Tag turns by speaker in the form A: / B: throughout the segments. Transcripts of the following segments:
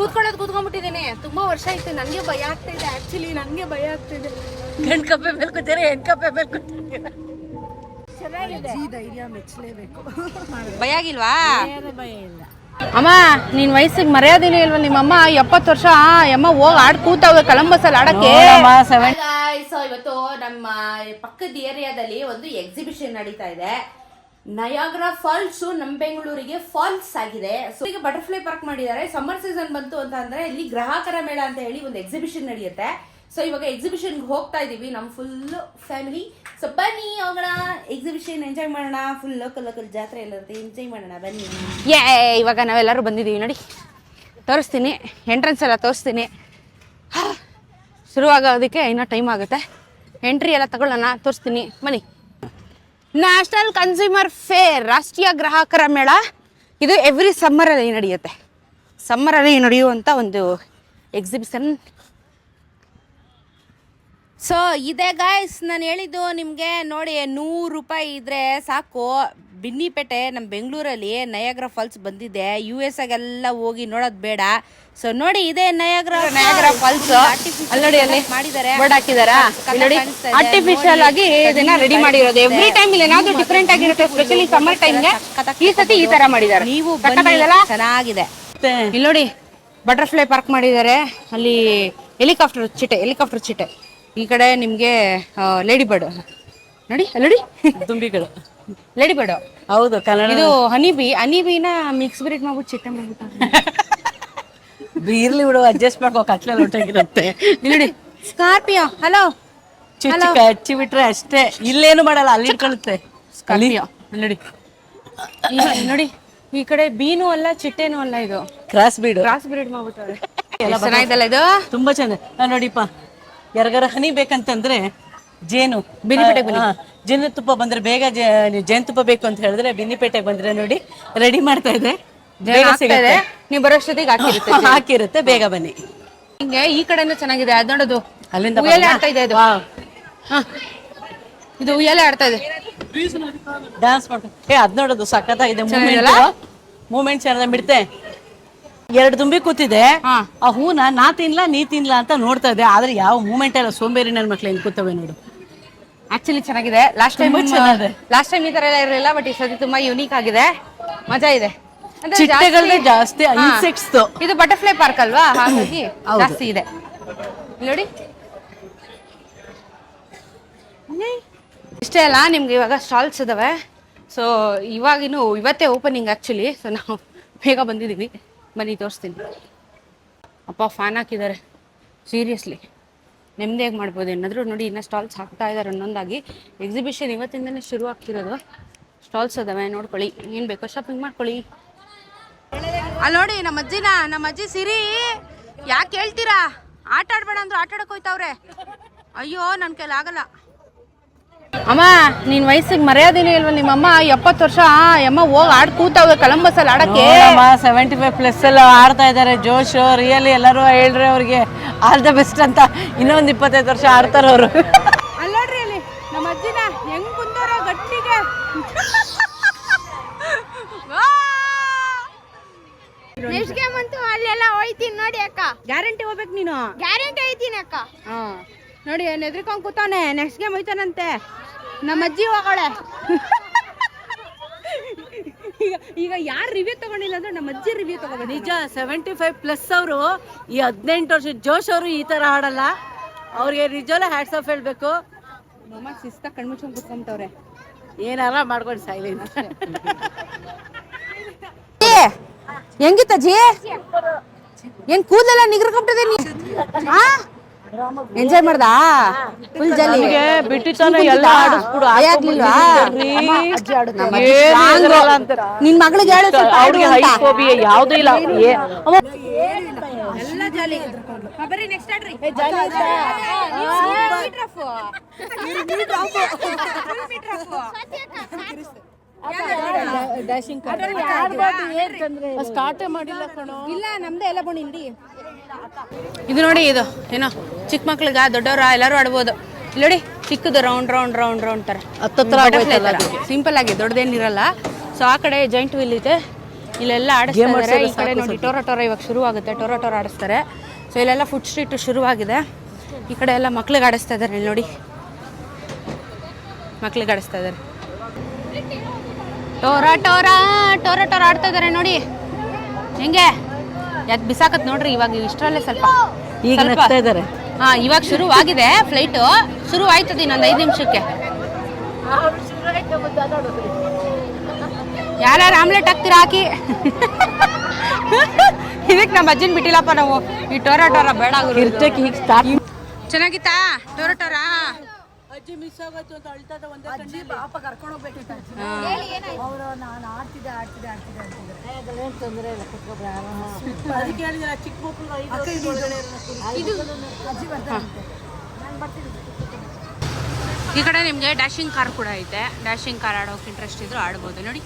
A: ಕೂತ್ಕೊಳ್ಳೋದು ಕೂತ್ಕೊಂಡ್ಬಿಟ್ಟಿದ್ದೀನಿ. ತುಂಬಾ ವರ್ಷ ಆಯ್ತು ನನಗೆ ಭಯ ಆಗ್ತಾ ಇದೆ ಆಕ್ಚುಲಿ ನನಗೆ ಭಯ ಆಗ್ತಿದೆ
B: ಗಂಡ್ ಕಪ್ಪೆ ಮೇಲೆ ಕೂತಾರೆ ಹೆಣ್ ಕಪ್ಪೆ ಮೇಲೆ ಕೂತೀರಿ
A: ಧೈರ್ಯ ಮೆಚ್ಚಲೇಬೇಕು.
B: ಭಯ ಆಗಿಲ್ವಾ?
A: ಅಮ್ಮ ನಿನ್ ವಯಸ್ಸಿಗೆ ಮರ್ಯಾದಿನೇ ಇಲ್ವಾ? ನಿಮ್ಮಮ್ಮ ಎಪ್ಪತ್ತು ವರ್ಷ ಅಮ್ಮ ಹೋಗಿ ಆಡ್ ಕೂತಾವ ಕಲಂಬಸ್ ಅಲ್ಲಿ ಆಡಕ್ಕೆ ಸೊ ಇವತ್ತು ನಮ್ಮ ಪಕ್ಕದ ಏರಿಯಾದಲ್ಲಿ ಒಂದು ಎಕ್ಸಿಬಿಷನ್ ನಡೀತಾ ಇದೆ. ನಯಾಗ್ರಾ ಫಾಲ್ಸ್ ನಮ್ಮ ಬೆಂಗಳೂರಿಗೆ ಫಾಲ್ಸ್ ಆಗಿದೆ. ಸೊ ಈಗ ಬಟರ್ಫ್ಲೈ ಪಾರ್ಕ್ ಮಾಡಿದ್ದಾರೆ. ಸಮ್ಮರ್ ಸೀಸನ್ ಬಂತು ಅಂತ ಅಂದ್ರೆ ಇಲ್ಲಿ ಗ್ರಾಹಕರ ಮೇಳ ಅಂತ ಹೇಳಿ ಒಂದು ಎಕ್ಸಿಬಿಷನ್ ನಡೆಯುತ್ತೆ. ಸೊ ಇವಾಗ ಎಕ್ಸಿಬಿಷನ್ ಹೋಗ್ತಾ ಇದೀವಿ. ನಮ್ಮ ಫುಲ್ ಫ್ಯಾಮಿಲಿ ಸೊ ಬನ್ನಿ ಹೋಗೋಣ ಎಕ್ಸಿಬಿಷನ್ ಎಂಜಾಯ್ ಮಾಡೋಣ. ಫುಲ್ ಲೋಕಲ್ ಲೋಕಲ್ ಜಾತ್ರೆ ಎಲ್ಲ ಇರುತ್ತೆ. ಎಂಜಾಯ್ ಮಾಡೋಣ. ಬನ್ನಿ. ಏ ಇವಾಗ ನಾವೆಲ್ಲರೂ ಬಂದಿದ್ದೀವಿ ನೋಡಿ. ತೋರಿಸ್ತೀನಿ. ಎಂಟ್ರೆನ್ಸ್ ಎಲ್ಲ ತೋರಿಸ್ತೀನಿ. ಶುರುವಾಗೋದಕ್ಕೆ ಇನ್ನೂ ಟೈಮ್ ಆಗುತ್ತೆ. ಎಂಟ್ರಿ ಎಲ್ಲ ತಗೊಳ್ಳೋಣ. ತೋರಿಸ್ತೀನಿ. ಬನ್ನಿ. ನ್ಯಾಷನಲ್ ಕನ್ಸ್ಯೂಮರ್ ಫೇರ್ ರಾಷ್ಟ್ರೀಯ ಗ್ರಾಹಕರ ಮೇಳ. ಇದು ಎವ್ರಿ ಸಮ್ಮರಲ್ಲಿ ನಡೆಯುತ್ತೆ. ಸಮ್ಮರಲ್ಲಿ ನಡೆಯುವಂಥ ಒಂದು ಎಕ್ಸಿಬಿಷನ್ ಸೊ ಇದೆ ಗಾಯ್ಸ್ ನಾನು ಹೇಳಿದ್ದು ನಿಮಗೆ ನೋಡಿ, ನೂರು ರೂಪಾಯಿ ಇದ್ರೆ ಸಾಕು. ಬಿನ್ನಿಪೇಟೆ ನಮ್ಮ ಬೆಂಗಳೂರಲ್ಲಿ ನಯಾಗ್ರ ಫಾಲ್ಸ್ ಬಂದಿದೆ. ಯು ಎಸ್ ಆಗೆಲ್ಲ ಹೋಗಿ ನೋಡೋದು ಬೇಡ. ಸೊ ನೋಡಿ ಇದೆ ನಯಾಗ್ರ ನಯಾಗ್ರ ಫಾಲ್ಸ್. ಅಲ್ಲಿ ನೋಡಿ ಅಲ್ಲಿ ಮಾಡಿದ್ದಾರೆ ಬೋರ್ಡ್ ಹಾಕಿದಾರಾ? ನೋಡಿ ಆರ್ಟಿಫಿಷಿಯಲ್ ಆಗಿ ಇದನ್ನ ರೆಡಿ ಮಾಡಿರೋದು. ಎವ್ರಿ ಟೈಮ್ ಇಲ್ಲಿ ಏನಾದ್ರು ಡಿಫ್ರೆಂಟ್ ಆಗಿರುತ್ತೆ ಸ್ಪೆಷಲಿ ಸಮ್ಮರ್ ಟೈಮ್ ಈ ಸತಿ ಈ ತರ ಮಾಡಿದ್ದಾರೆ. ನೀವು ಚೆನ್ನಾಗಿದೆ. ಇಲ್ಲಿ ನೋಡಿ ಬಟರ್ಫ್ಲೈ ಪಾರ್ಕ್ ಮಾಡಿದ್ದಾರೆ. ಅಲ್ಲಿ ಹೆಲಿಕಾಪ್ಟರ್ ಚಿಟ್ಟೆ ಹೆಲಿಕಾಪ್ಟರ್ ಚಿಟ್ಟೆ. ಈ ಕಡೆ ನಿಮ್ಗೆ ಲೇಡಿ ಬರ್ಡ್ ನೋಡಿ ಅಲ್ಲಿ ನೋಡಿ
B: ದುಂಬಿಗಳು.
A: ಲೇಡಿ ಬರ್ಡ್
B: ಹೌದು ಕನ್ನಡ
A: ಇದು ಹನಿ ಬಿ ಹನಿ ಬೀನ ಮಿಕ್ಸ್ ಬ್ರೀಡ್ ಮಾಡ್ಬಿಟ್ಟು ಚಿಟ್ಟೆ ಮಾಡ್ಬಿಟ್ಟು
B: ಇರ್ಲಿ ಬಿಡು ಅಡ್ಜಸ್ಟ್ ಮಾಡ್ಕೋ ಕತ್ಲೆ
A: ಹೊಟ್ಟೆಗಿರುತ್ತೆ ನೋಡಿ. Scorpio hello.
B: ಚುಚ್ಚಿ ಹಚ್ಚಿ ಬಿಟ್ರೆ ಅಷ್ಟೇ. ಇಲ್ಲೇನು ಮಾಡಲ್ಲ ಅಲ್ಲಿ ಇಟ್ಕೊಳ್ಳುತ್ತೆ
A: ಸ್ಕಾರ್ಪಿಯೋ
B: ನೋಡಿ.
A: ನೋಡಿ. ಈ ಕಡೆ ಬೀನು ಅಲ್ಲ ಚಿಟ್ಟೆನೂ ಅಲ್ಲ ಇದು.
B: ಕ್ರಾಸ್ ಬೀಡು.
A: ಕ್ರಾಸ್ ಬ್ರೀಡ್ ಮಾಡ್ಬಿಟ್ಟು ಚೆನ್ನಾಗಿದಲ್ಲ ಇದು?
B: ತುಂಬಾ ಚೆನ್ನಾಗಿ ನೋಡಿಪ್ಪ. ಯಾರಿಗಾರ ಹನಿ ಬೇಕಂತಂದ್ರೆ ಜೇನು.
A: ಬನ್ನಿ.
B: ಆ, ಜೇನುತುಪ್ಪ ಬಂದ್ರೆ ಬೇಗ ಜೇನುತುಪ್ಪ ಬೇಕು ಅಂತ ಹೇಳಿದ್ರೆ ಬಿನ್ನಿಪೇಟೆಗೆ ಬಂದ್ರೆ ನೋಡಿ ರೆಡಿ ಮಾಡ್ತಾ ಇದೆ. ಬೇಗ ಸಿಗುತ್ತೆ.
A: ನೀವು ಬರೋಷ್ಟೊತ್ತಿಗೆ ಹಾಕಿರುತ್ತೆ
B: ಹಾಕಿರುತ್ತೆ ಬೇಗ ಬನ್ನಿ.
A: ಹಿಂಗೆ ಈ ಕಡೆನೂ ಚೆನ್ನಾಗಿದೆ. ಅದ್ ನೋಡೋದು.
B: ಅಲ್ಲಿಂದ
A: ಉಯ್ಯಾಲೆ ಆಡ್ತಾ ಇದೆ ಅದು. ಹ. ಇದು ಉಯ್ಯಾಲೆ ಆಡ್ತಾ ಇದೆ.
B: ಡ್ಯಾನ್ಸ್ ಮಾಡ್ಕೊಂಡು ಏ ಅದ್ ನೋಡೋದು ಸಖತ್ತಾಗಿದೆ.
A: ಚೆನ್ನಾಗಿದೆಯಲ್ಲ?
B: ಮೂಮೆಂಟ್ ಚೆನ್ನಾಗಿ ಬಿಡ್ತೆ. ಎರಡು ತುಂಬಿ ಕೂತಿದೆ.
A: ಹಾ.
B: ಆ ಹೂನ ನಾ ತಿನ್ಲಾ ನೀ ತಿನ್ಲಾ ಅಂತ ನೋಡ್ತಾ ಇದೆ. ಆದ್ರೆ ಯಾವ ಮೂಮೆಂಟ್ ಎಲ್ಲ ಸೋಂಬೇರಿ ನನ್ನ ಮಕ್ಳು ಹೆಂಗ್ ಕೂತವೆ ನೋಡು.
A: ಆಕ್ಚುಲಿ ಚೆನ್ನಾಗಿದೆ. Last time. ಲಾಸ್ಟ್ ಟೈಮ್ ಈ ತರ ಎಲ್ಲ ಇರಲಿಲ್ಲ ಬಟ್ ಈ ಸತಿ ತುಂಬಾ ಯುನೀಕ್ ಆಗಿದೆ. ಮಜಾ ಇದೆ. ಅಂದ್ರೆ
B: ಚಿಟ್ಟೆಗಳನ್ನೇ
A: ಜಾಸ್ತಿ-
B: ಇನ್ಸೆಕ್ಟ್ಸ್
A: ಇದು ಬಟರ್ಫ್ಲೈ ಪಾರ್ಕ್ ಅಲ್ವಾ? ಹಾಗಾಗಿ ಜಾಸ್ತಿ ಇದೆ. ನೋಡಿ. ಇಷ್ಟೇ ಅಲ್ಲ ನಿಮ್ಗೆ ಇವಾಗ ಸ್ಟಾಲ್ಸ್ ಇದಾವೆ. ಸೊ ಇವಾಗಿನ್ನು ಇವತ್ತೇ ಓಪನಿಂಗ್ ಆ್ಯಕ್ಚುಲಿ ಸೊ ನಾವು ಬೇಗ ಬಂದಿದ್ದೀವಿ. ಬನ್ನಿ ತೋರಿಸ್ತೀನಿ. ಅಪ್ಪ ಫ್ಯಾನ್ ಹಾಕಿದ್ದಾರೆ. ಸೀರಿಯಸ್ಲಿ ನೆಮ್ಮದಿಯಾಗಿ ಮಾಡ್ಬೋದು. ಏನಾದರೂ ನೋಡಿ, ಇನ್ನೂ ಸ್ಟಾಲ್ಸ್ ಹಾಕ್ತಾ ಇದ್ದಾರೆ ಒಂದೊಂದಾಗಿ ಎಕ್ಸಿಬಿಷನ್ ಇವತ್ತಿಂದನೇ ಶುರು ಆಗ್ತಿರೋದು. ಸ್ಟಾಲ್ಸ್ ಅದಾವೆ, ನೋಡ್ಕೊಳ್ಳಿ. ಏನು ಬೇಕೋ ಶಾಪಿಂಗ್ ಮಾಡ್ಕೊಳ್ಳಿ. ಅಲ್ಲಿ ನೋಡಿ, ನಮ್ಮ ಅಜ್ಜಿನ, ನಮ್ಮ ಅಜ್ಜಿ ಸಿರಿ. ಯಾಕೆ ಹೇಳ್ತೀರಾ ಆಟ ಆಡ್ಬೇಡ ಅಂದ್ರೆ ಆಟ ಆಡಕ್ ಹೋಯ್ತಾವ್ರೆ. ಅಯ್ಯೋ ನನ್ನ ಕೈಲಾಗಲ್ಲ ಅಮ್ಮ ನಿನ್ ವಯಸ್ಸಿಗೆ ಮರ್ಯಾದೆ ಇಲ್ವಾ ನಿಮ್ಮಮ್ಮ ಎಪ್ಪತ್ತು ವರ್ಷ ಅಮ್ಮ ಹೋಗಿ ಆಡ್ ಕೂತಾವೆ ಕಲಂಬಸ್ ಅಲ್ಲಿ ಆಡಕ್ಕೆ?
B: ಸೆವೆಂಟಿ ಫೈವ್ ಪ್ಲಸ್ ಎಲ್ಲ ಆಡ್ತಾ ಇದ್ದಾರೆ. ಜೋಶ್ ರಿಯಲಿ ಎಲ್ಲರೂ ಹೇಳ್ರಿ ಅವ್ರಿಗೆ. ಆಲ್ ದ ಬೆಸ್ಟ್ ಅಂತ ಇನ್ನೊಂದು ಇಪ್ಪತ್ತೈದು ವರ್ಷ ಆಡ್ತಾರ ಅವರು.
A: ಅಲ್ಲೋಡ್ರಿ ಅಲ್ಲಿ ನಮ್ಮ ಅಜ್ಜಿನ ಹೆಂಗ್ ಕುಂತಾರ ಗಟ್ಟಿಗೆ.
C: ನೆಕ್ಸ್ಟ್ ಗೇಮ್ ಅಂತೂ ಅಲ್ಲೆಲ್ಲ ಹೋಯ್ತೀನಿ ನೋಡಿ ಅಕ್ಕ.
A: ಗ್ಯಾರಂಟಿ ಹೋಗ್ಬೇಕು ನೀನು.
C: ಗ್ಯಾರಂಟಿ ಐತೀನಿ ಅಕ್ಕ.
A: ಹಾ. ನೋಡಿ ಎದ್ರಿಕೊಂಡ್ ಕೂತಾನೆ ನೆಕ್ಸ್ಟ್ ಗೇಮ್ ಹೋಯ್ತಾನಂತೆ. ನಮ್ಮ ಅಜ್ಜಿ ಹೋಗೋಳೆ. ಈಗ ಈಗ ಯಾರು ರಿವ್ಯೂ ತಗೊಂಡಿಲ್ಲ ಅಂದ್ರೆ ನಮ್ಮ ಅಜ್ಜಿ ರಿವ್ಯೂ ತಗೋಬೇಕು.
B: ನಿಜ ಸೆವೆಂಟಿ ಫೈವ್ ಪ್ಲಸ್ ಅವರು ಈ ಹದಿನೆಂಟು ವರ್ಷ ಜೋಶ್ ಅವರು ಈ ತರ ಹಾಡಲ್ಲ. ಅವ್ರಿಗೆ ನಿಜವಲ್ಲ ಹ್ಯಾಟ್ಸ್ ಆಫ್ ಹೇಳ್ಬೇಕು.
A: ಮಮ್ಮ ಶಿಸ್ತ ಕಣ್ಮುಚ್ಕೊಂಡು ಕೂತ್ಕೊಂತವ್ರೆ.
B: ಏನಾರ ಮಾಡ್ಕೊಂಡು ಸೈಲೆಂಟ್
A: ಹೆಂಗಿತ್ತಜ್ಜಿ ಏನ್ ಕೂದಲೆಲ್ಲ ನಿಗ್ರಕೊಂಡಿದೀನಿ ನೀ? ಎಂಜಾಯ್ ಮಾಡ್ದಾ? ಫುಲ್ ಜಲ್ಲಿ
B: ಎಲ್ಲ ಆಡಿಸ್ಬಿಡು,
A: ಆಗ್ಲಿಲ್ವಾ? ನಿನ್ ಮಗಳಿಗೆ ಹೇಳು ಸ್ವಲ್ಪ
B: ಅವ್ರಿಗೆ ಯಾವ್ದು ಇಲ್ಲ. ಏ- ಅವ
A: ಎಲ್ಲ ಜಾಲಿ ಬರೀ ನೆಕ್ಸ್ಟ್ ಆಡ್ರಿ.
B: ಸ್ಟಾರ್ಟೇ ಮಾಡಿಲ್ಲ ಕಣೋ.
A: ಇಲ್ಲ ನಮ್ದೇ ಎಲ್ಲ ಬೋಣಿ ಇಲ್ಲಿ. ಇದು ನೋಡಿ ಇದು ಏನೋ ಚಿಕ್ಕ ಮಕ್ಳಿಗೆ ದೊಡ್ಡವ್ರ ಎಲ್ಲರೂ ಆಡ್ಬೋದು. ಇಲ್ಲಿ ನೋಡಿ ಚಿಕ್ಕದು ರೌಂಡ್ ರೌಂಡ್ ರೌಂಡ್ ರೌಂಡ್ ತರ. ಸಿಂಪಲ್ ಆಗಿ ದೊಡ್ಡದೇನಿರಲ್ಲ. ಸೊ ಆ ಕಡೆ ಜಾಯಿಂಟ್ ವೀಲ್ ಇದೆ. ಇಲ್ಲೆಲ್ಲ ಆಡಿಸ್ತಾರೆ ಇದ್ದಾರೆ ಈ ಕಡೆ ನೋಡಿ ಟೊರ ಟೊರ ಇವಾಗ ಶುರು ಆಗುತ್ತೆ. ಟೊರ ಟೊರ ಆಡಿಸ್ತಾರೆ. ಸೊ ಇಲ್ಲೆಲ್ಲ ಫುಡ್ ಸ್ಟ್ರೀಟ್ ಶುರುವಾಗಿದೆ. ಈ ಕಡೆ ಎಲ್ಲ ಮಕ್ಳಿಗೆ ಆಡಿಸ್ತಾ ಇದ್ದಾರೆ ಇಲ್ಲಿ ನೋಡಿ. ಮಕ್ಳಿಗೆ ಆಡಿಸ್ತಾ ಇದ್ದಾರೆ ಟೋರ ಟೋರ ಟೋರ ಟೋರ ಆಡ್ತಾ ಇದ್ದಾರೆ ನೋಡಿ. ಹೆಂಗೆ? ಯಾಕೆ ಬಿಸಾಕತ್ ನೋಡ್ರಿ ಇವಾಗ ಇಷ್ಟರಲ್ಲೇ ಸ್ವಲ್ಪ
B: ಈಗ ನಗ್ತಾ ಇದ್ದಾರೆ
A: ಹಾ ಇವಾಗ ಶುರು ಆಗಿದೆ ಫ್ಲೈಟು ಶುರು ಆಯ್ತದ ಇನ್ನೊಂದು ಐದು ನಿಮಿಷಕ್ಕೆ. ಯಾರ್ಯಾರು ಆಮ್ಲೆಟ್ ಹಾಕ್ತೀರಾ ಹಾಕಿ? ಇದಕ್ಕೆ ನಮ್ಮ ಅಜ್ಜಿನ ಬಿಟ್ಟಿಲ್ಲಪ್ಪ ನಾವು. ಈ ಟೊರ ಟೊರ ಬೇಡ
B: ಕಿರ್ಚಕ್ಕೆ ಹೀಗೆ ಸ್ಟಾರ್ಟ್
A: ಚೆನ್ನಾಗಿತ್ತಾ? ಟೊರ ಟೊರ.
B: ಅಜ್ಜಿ ಮಿಸ್ ಆಗೋಯ್ತು ಅಂತ ಅಳ್ತಾ ಒಂದೇ ಅಜ್ಜಿ ಪಾಪ ಕರ್ಕೊಂಡು ಹೋಗ್ಬೇಕಿತ್ತು ಅವರು ನಾನು ಆಡ್ತಿದ್ದೆ ಆಡ್ತಿದ್ದೆ ಆಡ್ತಿದ್ದೆ ಅಂತಿದ್ರು. ಏನು ತೊಂದರೆ ಇಲ್ಲ ಕುತ್ಕೊಬ್ರೆ ಅದಕ್ಕೆ ಹೇಳಿದ್ರೆ ಚಿಕ್ಕ ಮಕ್ಕಳು ಐದು ವರ್ಷದ ಒಳಗಡೆ ಇರೋರ್ನ ಅಜ್ಜಿ ಬರ್ತಾರಂತೆ. ನಾನು ಬರ್ತೀನಿ.
A: ಈ ಕಡೆ ನಿಮಗೆ ಡ್ಯಾಶಿಂಗ್ ಕಾರ್ ಕೂಡ ಐತೆ. ಡ್ಯಾಶಿಂಗ್ ಕಾರ್ ಆಡೋಕೆ ಇಂಟ್ರೆಸ್ಟ್ ಇದ್ರು ಆಡ್ಬೋದು. ನೋಡಿ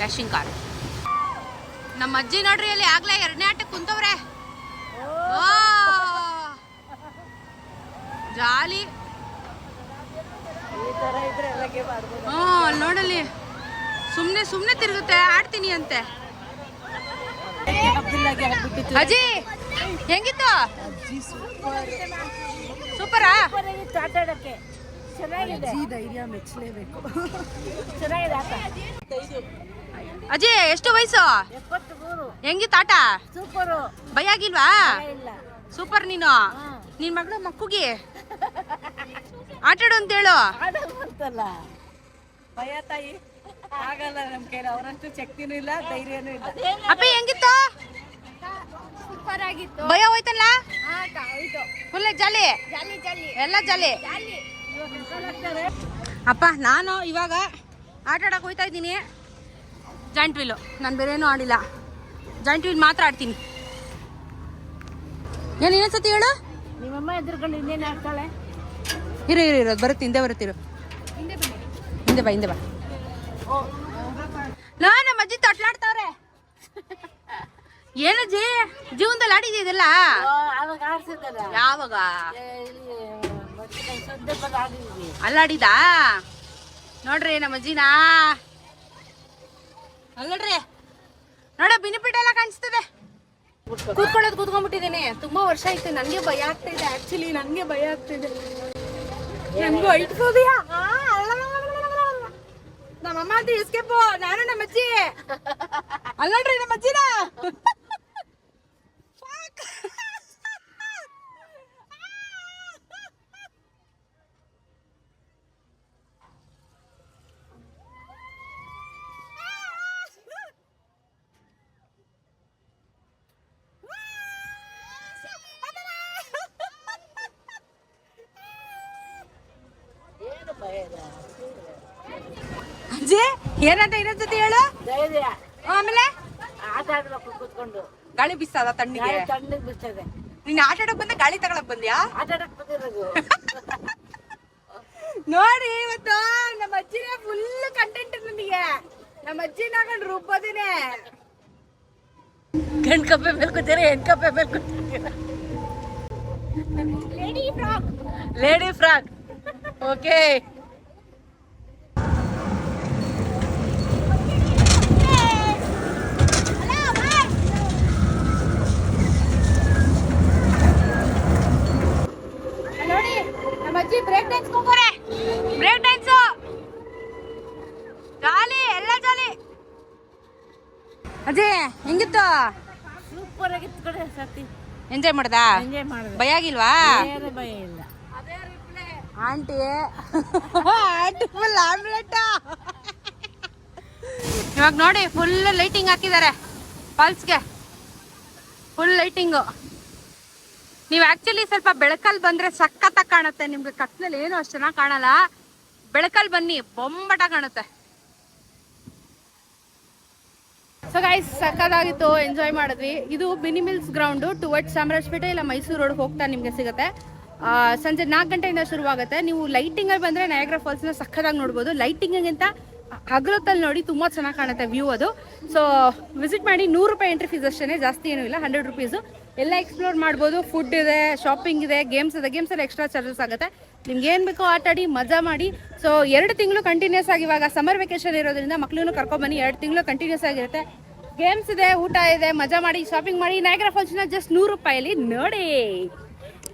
A: ಡ್ಯಾಶಿಂಗ್ ಕಾರ್ ನಮ್ಮ ಅಜ್ಜಿ ನೋಡ್ರಿ ಅಲ್ಲಿ ಆಗ್ಲೇ ಎರಡನೇ ಆಟಕ್ಕೆ ಕುಂತವ್ರೆ. ಓ! ಜಾಲಿ
B: ಈ ಥರ ಇದ್ರೆ ಎಲ್ಲ ಗೇಮ್ ಆಡ್ಬೋದು
A: ಹ್ಞೂ ಅಲ್ಲಿ ಸುಮ್ನೆ ಸುಮ್ಮನೆ ಸುಮ್ಮನೆ ತಿರುಗುತ್ತೆ ಆಡ್ತೀನಿ ಅಂತೆ. ಅಜ್ಜಿ ಹೆಂಗಿತ್ತು? ಸೂಪರಾ.
B: ಆಟ ಆಡೋಕ್ಕೆ ಚೆನ್ನಾಗಿದೆ. ಅಜ್ಜಿ ಧೈರ್ಯ ಮೆಚ್ಚಲೇಬೇಕು. ಚೆನ್ನಾಗಿದೆ ಆಟ.
A: ಅಜ್ಜಿ ಎಷ್ಟು ವಯಸ್ಸು? ಹೆಂಗಿತ್ತು ಆಟ?
B: ಸೂಪರ್.
A: ಭಯ ಆಗಿಲ್ವಾ?
B: ಇಲ್ಲ.
A: ಸೂಪರ್ ನೀನು. ನಿನ್ ಮಗಳು ಮಕ್ಕುಗೆ. ಆಟಾಡು ಅಂತ
B: ಹೇಳು. ಅಂತಲ್ಲ. ಭಯ ತಾಯಿ. ಆಗಲ್ಲ ನಮ್ಮ ಕೈಲಿ. ಅವರಷ್ಟು ಶಕ್ತಿನೂ ಇಲ್ಲ ಧೈರ್ಯನೂ ಇಲ್ಲ.
A: ಅಪ್ಪ ಹೆಂಗಿತ್ತು?
C: ಸೂಪರ್ ಆಗಿತ್ತು
A: ಭಯ ಹೋಯ್ತಲ್ಲ? Full jolly.
C: Jolly jolly.
A: ಎಲ್ಲ ಜಾಲಿ.
C: ಜಾಲಿ.
A: ಅಪ್ಪ ನಾನು ಇವಾಗ ಆಟ ಆಡಕ್ಕೆ ಹೋಯ್ತಾ ಇದ್ದೀನಿ. ಜಾಯಿಂಟ್ ವೀಲು ನಾನು ಬೇರೆ ಏನೂ ಆಡಿಲ್ಲ. ಜಾಯಿಂಟ್ ವೀಲ್ ಮಾತ್ರ ಆಡ್ತೀನಿ. ಏನು ಇನ್ನೊಂದ್ಸತಿ ಹೇಳು?
B: ನಿಮ್ಮಮ್ಮ ಎದುರ್ಕೊಂಡು ಇನ್ನೇನು ಆಗ್ತಾಳೆ
A: ಇರು, ಇರೋ ಇರೋದು ಬರುತ್ತೆ, ಹಿಂದೆ ಬರುತ್ತಿರು
C: ಹಿಂದೆ
A: ಬಾ ಹಿಂದೆ ಬಾ. ನಾ ನಮ್ಮ ಅಜ್ಜಿ ತಟ್ಲಾಡ್ತಾವ್ರೆ. ಏನು ಜೀ ಜೀವನದಲ್ಲಿ ಆಡಿದ್ಯ ಯಾವಾಗ? ಅಲ್ಲಾಡಿದ ನೋಡ್ರಿ, ನಮ್ಮ ಅಜ್ಜಿನಾ. ಅಲ್ಲಡ್ರಿ. ನೋಡ ಬಿನಿಪಿಟ್ ಎಲ್ಲ ಕಾಣಿಸ್ತದೆ. ಕೂತ್ಕೊಳ್ಳೋದು, ಕೂತ್ಕೊಂಡ್ಬಿಟ್ಟಿದ್ದೀನಿ. ತುಂಬಾ ವರ್ಷ ಆಯ್ತು ನನಗೆ ಭಯ ಆಗ್ತಾ ಇದೆ ಆಕ್ಚುಲಿ ನನಗೆ ಭಯ ಆಗ್ತಿದೆ ನನಗೂ ಐಟ್ ಫೋಬಿಯಾ ನಮ್ಮಮ್ಮ ಅಂತ ಎಸ್ಕೇಪು ನಾನು ನಮ್ಮ ಅಜ್ಜಿ. ಅಲ್ಲಡ್ರಿ ನಮ್ಮ ಅಜ್ಜಿ ಏನಂತ ಇನ್ನೊಂದ್ಸತಿ ಹೇಳು?
B: ಧೈರ್ಯ.
A: ಆಮೇಲೆ?
B: ಆಟ ಆಡ್ಬೇಕು ಕೂತ್ಕೊಂಡು.
A: ಗಾಳಿ ಬಿಸ್ತದ ತಣ್ಣಿಗೆ?
B: ಗಾಳಿ ತಣ್ಣಗೆ ಬಿಡ್ತದೆ
A: ನೀನ್ ಆಟ ಆಡಕ್ ಬಂದ ಗಾಳಿ ತಗೊಳಕ್ ಬಂದ್ಯಾ?
B: ಆಟ ಆಡಕ್ ಬಂದಿರೋದು.
A: ನೋಡಿ ಇವತ್ತು ನಮ್ಮ ಅಜ್ಜಿನೇ ಫುಲ್ ಕಂಟೆಂಟ್ ನನಗೆ ನಮ್ಮ ಅಜ್ಜಿನ ಕಂಡು ರುಬ್ಬೋದೇನೆ.
B: ಗಂಡ್ ಕಪ್ಪೆ ಮೇಲೆ ಕೂತೀರಿ ಹೆಣ್ ಕಪ್ಪೆ ಮೇಲೆ ಕೂತೀರ
C: lady frock
B: lady frock okay
A: ನೋಡಿ ನಮ್ಮ ಅಜ್ಜಿ ಬ್ರೇಕ್ ಡ್ಯಾನ್ಸ್ ಹೋಗೋರೆ ಬ್ರೇಕ್ ಡ್ಯಾನ್ಸು ಜಾಲಿ ಎಲ್ಲ ಜಾಲಿ ಅಜ್ಜಿ ಹೆಂಗಿತ್ತು
B: ಸೂಪರ್ ಆಗಿತ್ತು ಕಡೆ ಸತಿ
A: ಎಂಜಾಯ್ ಮಾಡ್ದಾ?
B: ಎಂಜಾಯ್ ಮಾಡಿದೆ.
A: ಭಯ ಆಗಿಲ್ವಾ?
B: ಭಯ ಇಲ್ಲ.
A: ಆಂಟಿ ಆಂಟಿ ಫುಲ್ ಆಮ್ಲೆಟ್ ಇವಾಗ ನೋಡಿ ಫುಲ್ ಲೈಟಿಂಗ್ ಹಾಕಿದ್ದಾರೆ ಫಾಲ್ಸ್ಗೆ ಫುಲ್ ಲೈಟಿಂಗು ನೀವು ಆಕ್ಚುಲಿ ಸ್ವಲ್ಪ ಬೆಳಕಲ್ಲಿ ಬಂದ್ರೆ ಸಖತ್ತಾಗಿ ಕಾಣುತ್ತೆ. ನಿಮ್ಗೆ ಕತ್ತಲಲ್ಲಿ ಏನು ಅಷ್ಟು ಚೆನ್ನಾಗಿ ಕಾಣಲ್ಲ. ಬೆಳಕಲ್ಲಿ ಬನ್ನಿ ಬೊಂಬಟ ಕಾಣುತ್ತೆ. ಸೊ ಗೈಸ್ ಸಕ್ಕದಾಗಿತ್ತು ಎಂಜಾಯ್ ಮಾಡಿದ್ವಿ. ಇದು ಮಿನಿಮಿಲ್ಸ್ ಗ್ರೌಂಡು ಟುವರ್ಡ್ಸ್ ಚಾಮರಾಜಪೇಟೆ, ಇಲ್ಲ ಮೈಸೂರು ರೋಡ್ ಹೋಗ್ತಾ ನಿಮಗೆ ಸಿಗುತ್ತೆ. ಸಂಜೆ ನಾಲ್ಕು ಗಂಟೆಯಿಂದ ಶುರುವಾಗುತ್ತೆ. ನೀವು ಲೈಟಿಂಗಲ್ಲಿ ಬಂದರೆ ನಯಾಗ್ರಾ ಫಾಲ್ಸ್ನ ಸಕ್ಕದಾಗಿ ನೋಡ್ಬೋದು. ಲೈಟಿಂಗಿಗಿಂತ ಹಗಲೊತ್ತಲ್ಲಿ ನೋಡಿ ತುಂಬ ಚೆನ್ನಾಗಿ ಕಾಣುತ್ತೆ ವ್ಯೂ ಅದು. ಸೊ ವಿಸಿಟ್ ಮಾಡಿ ನೂರು ರೂಪಾಯಿ ಎಂಟ್ರಿ ಫೀಸ್ ಅಷ್ಟೇ ಜಾಸ್ತಿ ಏನೂ ಇಲ್ಲ ಹಂಡ್ರೆಡ್ ರುಪೀಸು ಎಲ್ಲ ಎಕ್ಸ್ಪ್ಲೋರ್ ಮಾಡ್ಬೋದು. ಫುಡ್ ಇದೆ ಶಾಪಿಂಗ್ ಇದೆ ಗೇಮ್ಸ್ ಇದೆ. ಗೇಮ್ಸ್ ಎಲ್ಲ ಎಕ್ಸ್ಟ್ರಾ ಚಾರ್ಜಸ್ ಆಗುತ್ತೆ. ನಿಮ್ಗೆ ಏನು ಬೇಕೋ ಆಟ ಆಡಿ, ಮಜಾ ಮಾಡಿ. ಸೊ ಎರಡು ತಿಂಗಳು ಕಂಟಿನ್ಯೂಸ್ ಆಗಿ ಇವಾಗ ಸಮ್ಮರ್ ವೆಕೇಶನ್ ಇರೋದ್ರಿಂದ ಮಕ್ಳೂ ಕರ್ಕೊಂಬನ್ನಿ ಎರಡು ತಿಂಗಳು ಕಂಟಿನ್ಯೂಸ್ ಆಗಿರುತ್ತೆ. ಗೇಮ್ಸ್ ಇದೆ, ಊಟ ಇದೆ, ಮಜಾ ಮಾಡಿ ಶಾಪಿಂಗ್ ಮಾಡಿ. ನಾಯಕರ ಫಾಲ್ಸ್ನ ಜಸ್ಟ್ ನೂರು ರೂಪಾಯಲ್ಲಿ ನೋಡಿ.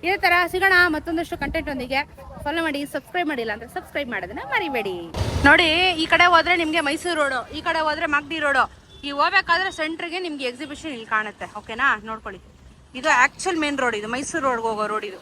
A: ಇದೇ ಥರ ಸಿಗೋಣ ಮತ್ತೊಂದಷ್ಟು ಕಂಟೆಂಟ್ ಒಂದಿಗೆ. ಫಾಲೋ ಮಾಡಿ ಸಬ್ಸ್ಕ್ರೈಬ್ ಮಾಡಿಲ್ಲ ಅಂದ್ರೆ ಸಬ್ಸ್ಕ್ರೈಬ್ ಮಾಡೋದನ್ನ ಮರಿಬೇಡಿ. ನೋಡಿ, ಈ ಕಡೆ ಹೋದರೆ ನಿಮಗೆ ಮೈಸೂರು ರೋಡು ಈ ಕಡೆ ಹೋದ್ರೆ ಮಗ್ಡಿ ರೋಡು ಈ ಹೋಗ್ಬೇಕಾದ್ರೆ ಸೆಂಟ್ರಿಗೆ ನಿಮಗೆ ಎಕ್ಸಿಬಿಷನ್ ಇಲ್ಲಿ ಕಾಣುತ್ತೆ. ಓಕೆನಾ ನೋಡ್ಕೊಳ್ಳಿ. ಇದು ಆ್ಯಕ್ಚುಲ್ ಮೇನ್ ರೋಡ್ ಇದು ಮೈಸೂರು ರೋಡ್ಗೆ ಹೋಗೋ ರೋಡ್ ಇದು.